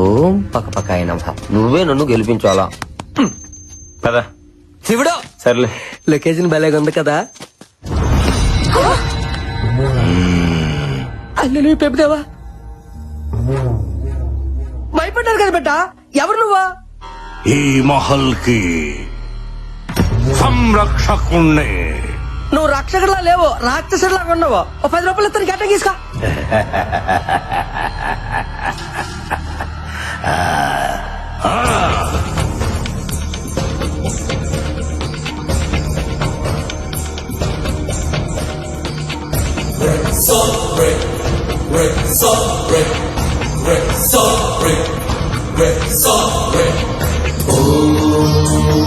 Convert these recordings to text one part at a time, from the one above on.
ఓం పక్క పక్క అయినా నువ్వే నన్ను గెలిపించాలా? పద. శివుడు! సర్లే. లొకేషన్ భలేగా ఉంది కదా? అన్ని నువ్వు పెప్పుదావా భయపడ్డారు కదా బిడ్డ ఎవరు నువ్వా? ఈ మహల్కి సంరక్షకుణ్ణి. నువ్వు రక్షకుడిలా లేవు రాక్షసుడిలా ఉన్నావు. ఓ పది రూపాయలు ఇస్తాను గట్ట తీసుకో. Sorry, re, sorry, re, sorry, re, sorry. Oh.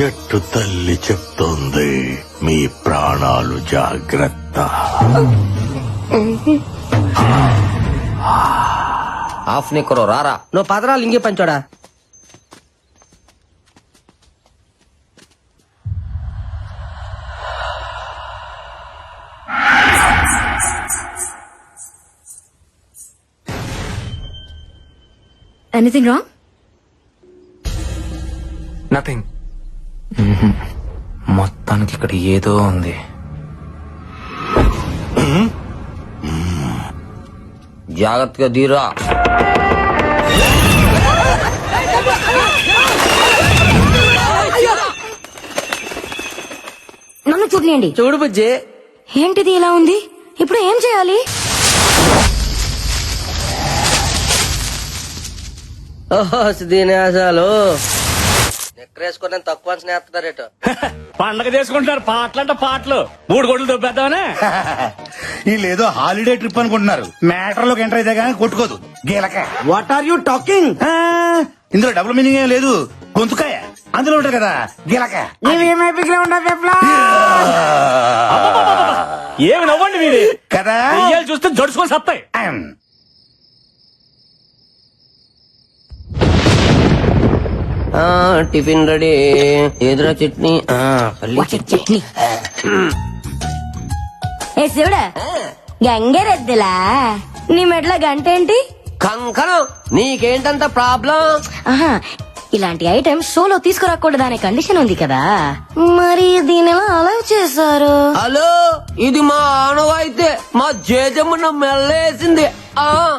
చెట్టు తల్లి చెప్తోంది. మీ ప్రాణాలు జాగ్రత్త. ఆఫ్ నిక్కరో రారా. నువ్వు పదరాలు ఇంకే పంచోడా ఎనీథింగ్ రాంగ్ నథింగ్ మొత్తానికి ఇక్కడ ఏదో ఉంది. జాగ్రత్తగా దీరా. నన్ను చూడలేండి చూడు బుజ్జి. ఏంటిది ఇలా ఉంది? ఇప్పుడు ఏం చేయాలి? ఓహో దీనేశాలు నెక్కరేసుకుని తక్కువ స్నేహితుడారేట పండగ చేసుకుంటున్నారు. పాటలంట పాటలు. మూడు గొడ్లు దొబ్బేద్దామనే. వీళ్ళేదో హాలిడే ట్రిప్ అనుకుంటున్నారు. మ్యాటర్లోకి ఎంటర్ అయితే కానీ కొట్టుకోదు. గీలక. వాట్ ఆర్ యూ టాకింగ్ ఇందులో డబుల్ మీనింగ్ ఏం లేదు. గొంతుకాయ. అందులో ఉంటది కదా. గీలక. ఏమి నవ్వండి మీరు? కదా? చూస్తే జడుచుకొని సత్తాయి. Tiffin ready. ఎదురా చట్నీ? ఆ, పల్లి చట్నీ. ఏ శివుడా గంగరెద్దులా? నీ మెడల గంట ఏంటి కంకణం. నీకేంటంత ప్రాబ్లం? ఇలాంటి ఐటమ్ షోలో తీసుకురాకూడదు అనే కండిషన్ ఉంది కదా. మరి దీని అలౌ చేశారు? హలో ఇది మా ఆనవాయితే. మా జేజమ్మ మెల్లేసింది. ఆ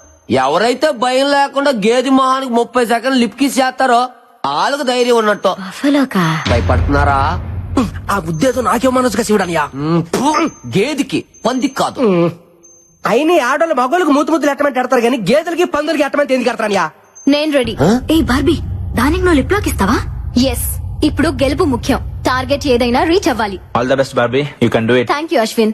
ఎవరైతే భయం లేకుండా గేది మొహానికి ముప్పై సెకండ్లు లిప్కి చేస్తారో వాళ్ళకు ధైర్యం ఉన్నట్టు. బఫలోకా. భయపడుతున్నారా? ఆ ఉద్దేశం నాకే మనసుగా శివుడనియా. గేదికి పందికి కాదు. అయినా ఆడోళ్ళు మగోళ్ళకి మూతి ముద్దులు ఎట్టమంటే ఎడతారు కానీ గేదెలకి పందులకి ఎట్టమంటే ఎందుకు ఎడతారనియా నేను రెడీ. ఏ బార్బీ దానికి నువ్వు లిప్ లాక్ ఇస్తావా? ఎస్ ఇప్పుడు గెలుపు ముఖ్యం. టార్గెట్ ఏదైనా రీచ్ అవ్వాలి. All the best Barbie. You can do it thank you Ashwin.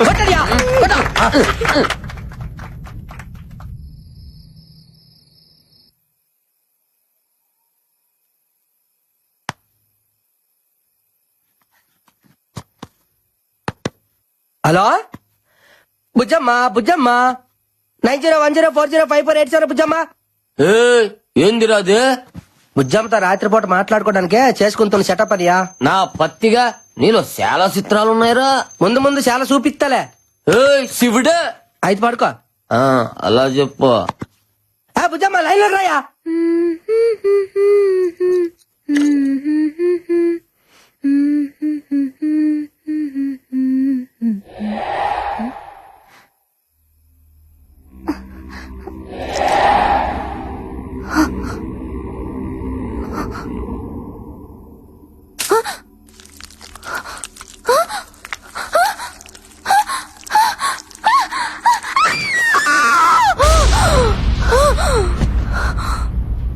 కొట్టడియా, కొట్ట. Hello Bujjamma Bujjamma nine zero one zero four zero five four eight seven Bujjamma ఏ ఏందిరా అది బుజ్జమ్మతో రాత్రిపూట మాట్లాడుకోవడానికే చేసుకుంటున్న సెటప్ అనియా నా పత్తిగా నీలో చాలా చిత్రాలు ఉన్నాయిరా ముందు ముందు చాలా చూపిస్తాలే ఏ శివుడే. అయితే పడుకో. ఆ, అలా చెప్పు. ఆ బుజ్జమ్మ లైన్లో రాయా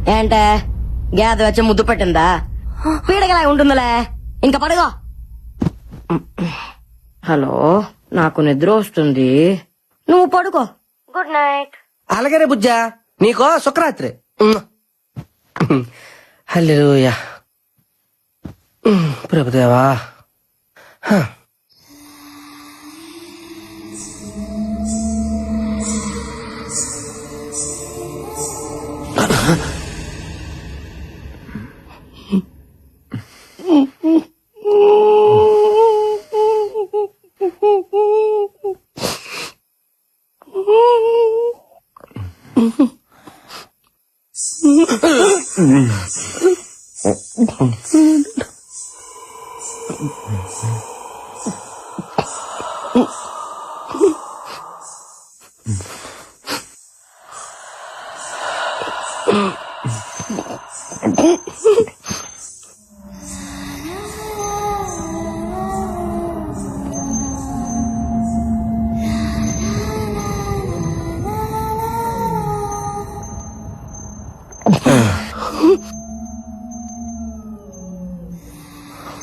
ఏంటే? గేద వచ్చి ముద్దు పెట్టిందా? పీడగలా ఉంటుందిలే. ఇంకా పడుగో హలో నాకు నిద్ర వస్తుంది. నువ్వు పడుకో. గుడ్ నైట్ అలాగనే బుజ్జా నీకో శుక్రరాత్రి. హల్లెలూయా. ఉమ్, ప్రభుదేవా. Mm-hmm.